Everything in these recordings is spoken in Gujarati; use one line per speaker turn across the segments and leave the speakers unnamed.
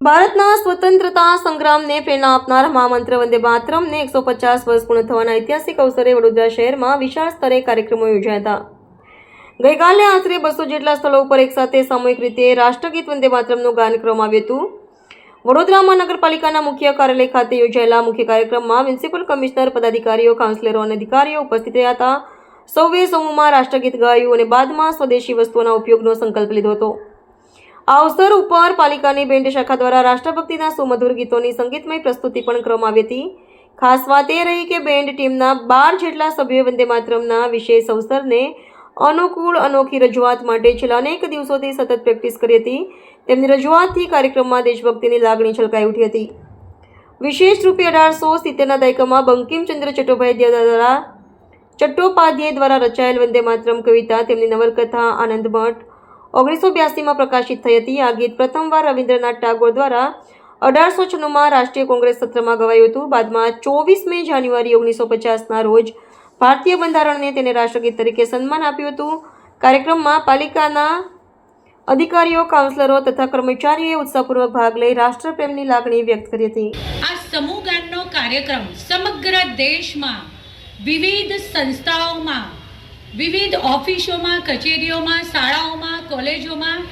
ભારતના સ્વતંત્રતા સંગ્રામને પ્રેરણા આપનાર મહામંત્ર વંદે માતરમને એકસો પચાસ વર્ષ પૂર્ણ થવાના ઐતિહાસિક અવસરે વડોદરા શહેરમાં વિશાળ સ્તરે કાર્યક્રમો યોજાયા હતા. ગઈકાલે આશરે બસો જેટલા સ્થળો ઉપર એકસાથે સામૂહિક રીતે રાષ્ટ્રગીત વંદે માતરમનું ગાન કરવામાં આવ્યું હતું. વડોદરા મહાનગરપાલિકાના મુખ્ય કાર્યાલય ખાતે યોજાયેલા મુખ્ય કાર્યક્રમમાં મ્યુનિસિપલ કમિશનર, પદાધિકારીઓ, કાઉન્સિલરો અને અધિકારીઓ ઉપસ્થિત રહ્યા હતા. સૌએ સમૂહમાં રાષ્ટ્રગીત ગાયું અને બાદમાં સ્વદેશી વસ્તુઓના ઉપયોગનો સંકલ્પ લીધો હતો. આ અવસર ઉપર પાલિકાની બેન્ડ શાખા દ્વારા રાષ્ટ્રભક્તિના સુમધુર ગીતોની સંગીતમય પ્રસ્તુતિ પણ કરવામાં આવી હતી. ખાસ વાત એ રહી કે બેન્ડ ટીમના બાર જેટલા સભ્યોએ વંદે માતરમના વિશેષ અવસરને અનુકૂળ અનોખી રજૂઆત માટે છેલ્લા અનેક દિવસોથી સતત પ્રેક્ટિસ કરી હતી. તેમની રજૂઆતથી કાર્યક્રમમાં દેશભક્તિની લાગણી છલકાઈ ઉઠી હતી. વિશેષ રૂપે અઢારસો સિત્તેરના દાયકામાં બંકિમચંદ્ર ચટ્ટોભાઈ દ્વારા ચટ્ટોપાધ્યાય દ્વારા રચાયેલ વંદે માતરમ કવિતા તેમની નવલકથા આનંદ મઠ ઓગણીસો બ્યાસીમાં પ્રકાશિત થઈ હતી. આ ગીત પ્રથમવાર રવિન્દ્રનાથ ટાગોર દ્વારા અઢારસો છન્નુંમાં રાષ્ટ્રીય કોંગ્રેસ સત્રમાં ગવાયું હતું. બાદમાં ચોવીસ મે જાન્યુઆરી ઓગણીસો પચાસના રોજ ભારતીય બંધારણને તેને રાષ્ટ્રગીત તરીકે સન્માન આપ્યું હતું. કાર્યક્રમમાં પાલિકાના અધિકારીઓ, કાઉન્સિલરો તથા કર્મચારીઓએ ઉત્સાહપૂર્વક ભાગ લઈ રાષ્ટ્રપ્રેમની લાગણી વ્યક્ત કરી હતી.
આ સમૂહ કાર્યક્રમ સમગ્ર દેશમાં વિવિધ સંસ્થાઓમાં વિવિધ ઓફિસોમાં કચેરીઓમાં શાળાઓમાં કોલેજોમાં.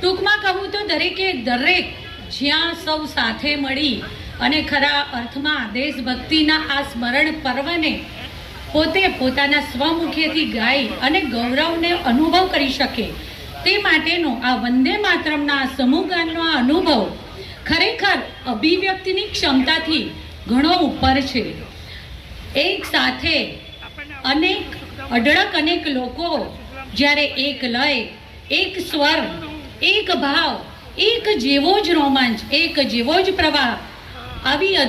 ટૂંકમાં કહું તો દરેકે દરેક જ્યાં સૌ સાથે મળી અને ખરા અર્થમાં દેશભક્તિના આ સ્મરણ પર્વને પોતે પોતાના સ્વમુખેથી ગાઈ અને ગૌરવને અનુભવ કરી શકે. તે માટેનો આ વંદે માતરમના સમૂહ ગાનનો આ અનુભવ ખરેખર અભિવ્યક્તિની ક્ષમતાથી ઘણો ઉપર છે. એક સાથે અનેક અઢળક અનેક લોકો જ્યારે એક લય, એક સ્વર, એક ભાવ, એક જેવો જ રોમાંચ, એક જેવો જ પ્રવાહ આવી અદ્ભુત